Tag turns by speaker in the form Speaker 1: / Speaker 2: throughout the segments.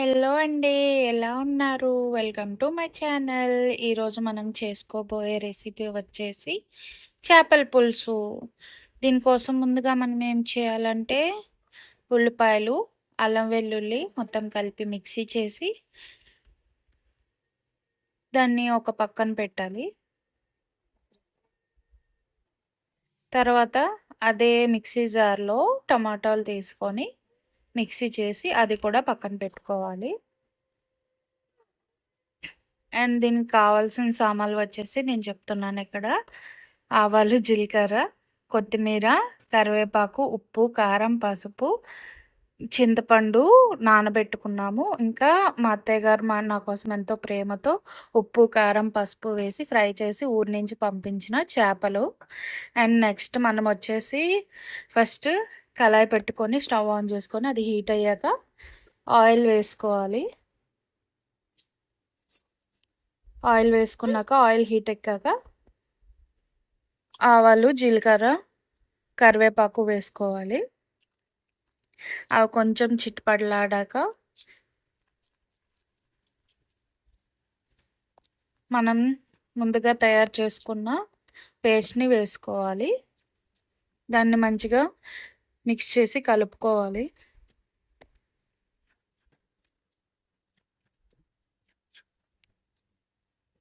Speaker 1: Hello అండి. ఎలా ఉన్నారు? Welcome to my channel. ఈరోజు మనం చేసుకోబోయే రెసిపీ వచ్చేసి చేపల పులుసు. దీనికోసం ముందుగా మనం ఏం చేయాలంటే ఉల్లిపాయలు, అల్లం వెల్లుల్లి మొత్తం కలిపి మిక్సీ చేసి దాన్ని ఒక పక్కన పెట్టాలి. తర్వాత అదే మిక్సీ జార్‌లో టమాటాలు తీసుకొని మిక్సీ చేసి అది కూడా పక్కన పెట్టుకోవాలి. అండ్ దీనికి కావాల్సిన సామాన్లు వచ్చేసి నేను చెప్తున్నాను ఇక్కడ. ఆవాలు, జీలకర్ర, కొత్తిమీర, కరివేపాకు, ఉప్పు, కారం, పసుపు, చింతపండు నానబెట్టుకున్నాము. ఇంకా మా అత్తయ్య గారు మా నా కోసం ఎంతో ప్రేమతో ఉప్పు, కారం, పసుపు వేసి ఫ్రై చేసి ఊరి నుంచి పంపించిన చేపలు. అండ్ నెక్స్ట్ మనం వచ్చేసి ఫస్ట్ కళాయి పెట్టుకొని స్టవ్ ఆన్ చేసుకొని అది హీట్ అయ్యాక ఆయిల్ వేసుకోవాలి. ఆయిల్ వేసుకున్నాక ఆయిల్ హీట్ ఎక్కాక ఆవాలు జీలకర్ర కరివేపాకు వేసుకోవాలి. అవి కొంచెం చిట్టుపడలాడాక మనం ముందుగా తయారు చేసుకున్న పేస్ట్ని వేసుకోవాలి. దాన్ని మంచిగా మిక్స్ చేసి కలుపుకోవాలి.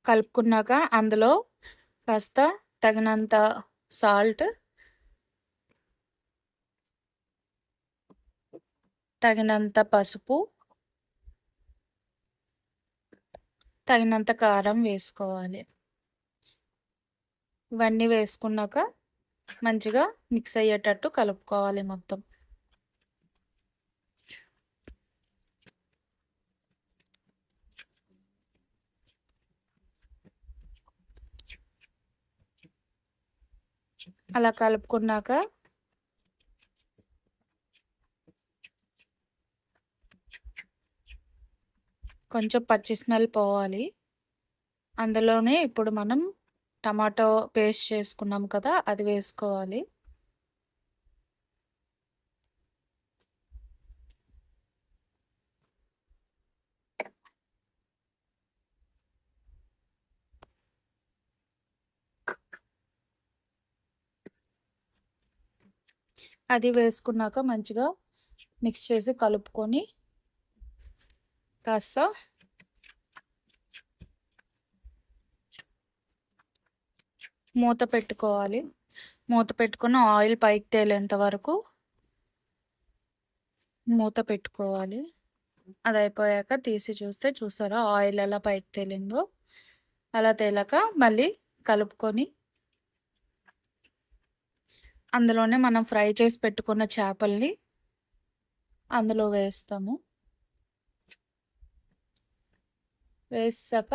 Speaker 1: కలుపుకున్నాక అందులో కాస్త తగినంత సాల్ట్ తగినంత పసుపు తగినంత కారం వేసుకోవాలి. ఇవన్నీ వేసుకున్నాక మంచిగా మిక్స్ అయ్యేటట్టు కలుపుకోవాలి మొత్తం. అలా కలుపుకున్నాక కొంచెం పచ్చి స్మెల్ పోవాలి. అందులోనే ఇప్పుడు మనం టమాటో పేస్ట్ చేసుకున్నాం కదా అది వేసుకోవాలి. అది వేసుకున్నాక మంచిగా మిక్స్ చేసి కలుపుకొని కాస్త మూత పెట్టుకోవాలి. మూత పెట్టుకుని ఆయిల్ పైకి తేలేంత వరకు మూత పెట్టుకోవాలి. అది అయిపోయాక తీసి చూస్తే చూసారా ఆయిల్ ఎలా పైకి తేలిందో? అలా తేలాక మళ్ళీ కలుపుకొని అందులోనే మనం ఫ్రై చేసి పెట్టుకున్న చేపల్ని అందులో వేస్తాము. వేసాక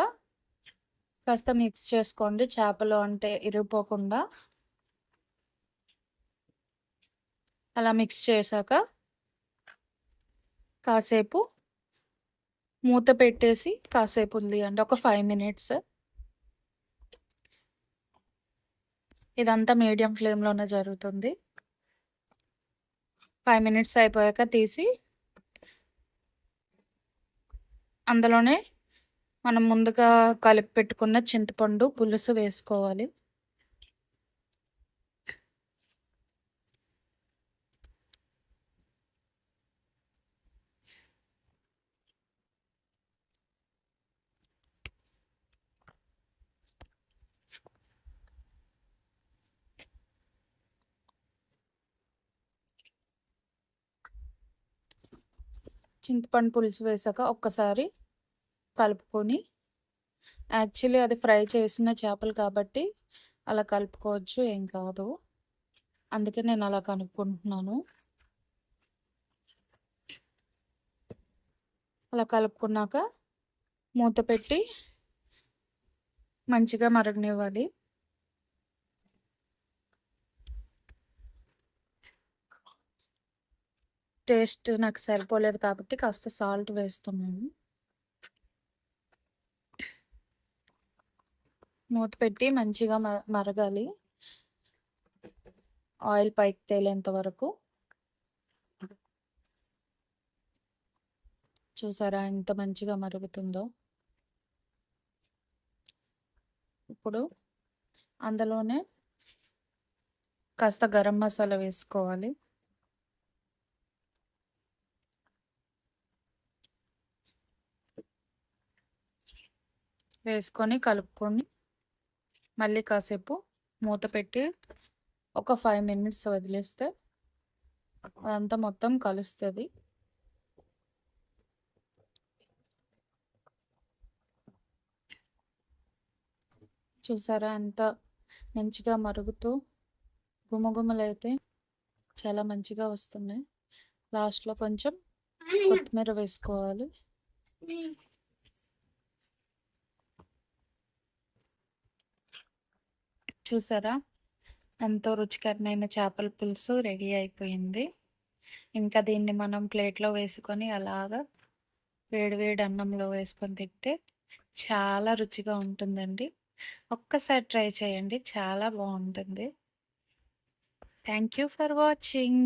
Speaker 1: కాస్త మిక్స్ చేసుకోండి. చేపలు అంటే ఇరిగిపోకుండా అలా మిక్స్ చేశాక కాసేపు మూత పెట్టేసి కాసేపు ఉంది అంటే ఒక ఫైవ్ మినిట్స్. ఇదంతా మీడియం ఫ్లేమ్లోనే జరుగుతుంది. ఫైవ్ మినిట్స్ అయిపోయాక తీసి అందులోనే మనం ముందుగా కలిపి పెట్టుకున్న చింతపండు పులుసు వేసుకోవాలి. చింతపండు పులుసు వేసాక ఒక్కసారి కలుపుకొని యాక్చువల్లీ అది ఫ్రై చేసిన చేపలు కాబట్టి అలా కలుపుకోవచ్చు ఏం కాదు. అందుకే నేను అలా కలుపుకుంటున్నాను అలా కలుపుకున్నాక మూత పెట్టి మంచిగా మరగనివ్వాలి. టేస్ట్ నాకు సరిపోలేదు కాబట్టి కాస్త సాల్ట్ వేస్తున్నాను. మూత పెట్టి మంచిగా మరగాలి. ఆయిల్ పైకి తేలేంత వరకు. చూసారా ఎంత మంచిగా మరుగుతుందో. ఇప్పుడు అందులోనే కాస్త గరం మసాలా వేసుకోవాలి. వేసుకొని కలుపుకొని మళ్ళీ కాసేపు మూత పెట్టి ఒక ఫైవ్ మినిట్స్ వదిలేస్తే అదంతా మొత్తం కలుస్తుంది. చూసారా ఎంత మంచిగా మరుగుతూ గుమగుమలైతే చాలా మంచిగా వస్తున్నాయి. లాస్ట్లో కొంచెం కొత్తిమీర వేసుకోవాలి. చూసారా? ఎంతో రుచికరమైన చేపల పులుసు రెడీ అయిపోయింది. ఇంకా దీన్ని మనం ప్లేట్లో వేసుకొని అలాగా వేడివేడి అన్నంలో వేసుకొని తింటే చాలా రుచిగా ఉంటుందండి. ఒక్కసారి ట్రై చేయండి చాలా బాగుంటుంది. Thank you for watching.